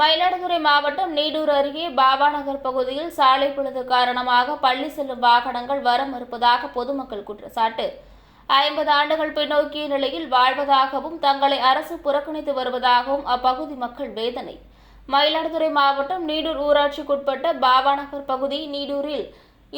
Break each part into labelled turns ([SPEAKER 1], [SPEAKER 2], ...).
[SPEAKER 1] மயிலாடுதுறை மாவட்டம் நீடூர் அருகே பாபா நகர் பகுதியில் சாலை பொழுது காரணமாக பள்ளி செல்லும் வாகனங்கள் வர மறுப்பதாக பொதுமக்கள் குற்றச்சாட்டு. ஐம்பது ஆண்டுகள் பின்னோக்கிய நிலையில் வாழ்வதாகவும் தங்களை அரசு புறக்கணித்து வருவதாகவும் அப்பகுதி மக்கள் வேதனை. மயிலாடுதுறை மாவட்டம் நீடூர் ஊராட்சிக்குட்பட்ட பாபாநகர் பகுதி நீடூரில்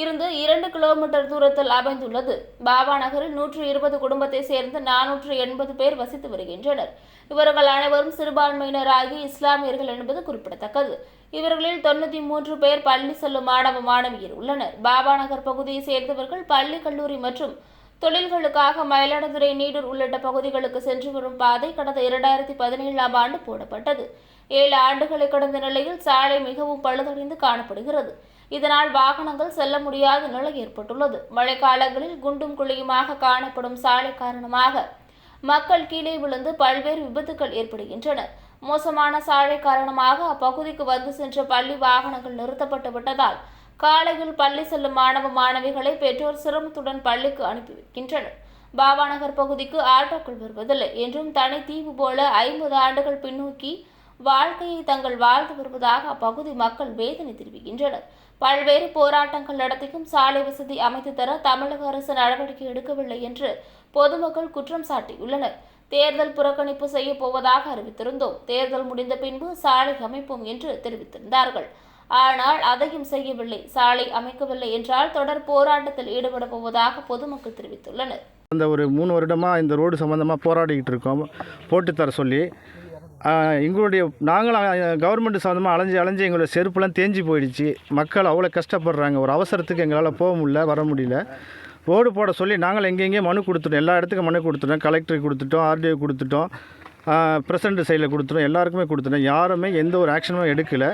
[SPEAKER 1] இருந்து இரண்டு கிலோமீட்டர் தூரத்தில் அமைந்துள்ளது. பாபா நகரில் நூற்று இருபது குடும்பத்தை சேர்ந்த நானூற்று எண்பது பேர் வசித்து வருகின்றனர். இவர்கள் அனைவரும் சிறுபான்மையினராகி இஸ்லாமியர்கள் என்பது குறிப்பிடத்தக்கது. இவர்களில் தொண்ணூற்றி மூன்று பேர் பள்ளி செல்லும் மாணவ மாணவியர் உள்ளனர். பாபா நகர் பகுதியை சேர்ந்தவர்கள் பள்ளி கல்லூரி மற்றும் தொழில்களுக்காக மயிலாடுதுறை நீடூர் உள்ளிட்ட பகுதிகளுக்கு சென்று வரும் பாதை கடந்த இரண்டாயிரத்தி பதினேழாம் ஆண்டு போடப்பட்டது. ஏழு ஆண்டுகளை கடந்த நிலையில் சாலை மிகவும் பழுதடைந்து காணப்படுகிறது. இதனால் வாகனங்கள் செல்ல முடியாத நிலை ஏற்பட்டுள்ளது. மழைக்காலங்களில் குண்டும் குழியுமாக காணப்படும் சாலை காரணமாக மக்கள் கீழே விழுந்து பல்வேறு விபத்துகள் ஏற்படுகின்றன. மோசமான சாலை காரணமாக அப்பகுதிக்கு வந்து சென்ற பள்ளி வாகனங்கள் நிறுத்தப்பட்டு விட்டதால் காலையில் பள்ளி செல்லும் மாணவ மாணவிகளை பெற்றோர் சிரமத்துடன் பள்ளிக்கு அனுப்பி வைக்கின்றனர். பாபாநகர் பகுதிக்கு ஆட்டோக்கள் வருவதில்லை. என்றும் தனி தீவு போல ஐம்பது ஆண்டுகள் பின்னோக்கி வாழ்க்கையை தங்கள் வாழ்ந்து வருவதாக அப்பகுதி மக்கள் வேதனை தெரிவிக்கின்றனர். பல்வேறு போராட்டங்கள் நடத்தியும் சாலை வசதி அமைத்து தர தமிழக அரசு நடவடிக்கை எடுக்கவில்லை என்று பொதுமக்கள் குற்றம் சாட்டியுள்ளனர். தேர்தல் புறக்கணிப்பு செய்ய போவதாக அறிவித்திருந்தோம். தேர்தல் முடிந்த பின்பு சாலை அமைப்போம் என்று தெரிவித்திருந்தார்கள். ஆனால் அதையும் செய்யவில்லை. சாலை அமைக்கவில்லை என்றால் தொடர் போராட்டத்தில் ஈடுபட போவதாக பொதுமக்கள் தெரிவித்துள்ளனர்.
[SPEAKER 2] அந்த ஒரு மூணு வருடமாக இந்த ரோடு சம்மந்தமாக போராடிக்கிட்டு இருக்கோம். போட்டு தர சொல்லி எங்களுடைய நாங்களும் கவர்மெண்ட் சம்மந்தமாக அலைஞ்சு அலைஞ்சு எங்களுடைய செருப்புலாம் தேஞ்சு போயிடுச்சு. மக்கள் அவ்வளோ கஷ்டப்படுறாங்க. ஒரு அவசரத்துக்கு எங்களால் போக முடியல வர முடியல. ரோடு போட சொல்லி நாங்கள் எங்கெங்கேயும் மனு கொடுத்துட்டோம். எல்லா இடத்துக்கும் மனு கொடுத்துட்டோம். கலெக்டருக்கு கொடுத்துட்டோம் ஆர்டிஓ கொடுத்துட்டோம். பிரசிடண்ட் சைடில் கொடுத்துட்டோம். எல்லாருக்குமே கொடுத்துட்டோம். யாருமே எந்த ஒரு ஆக்ஷனும் எடுக்கலை.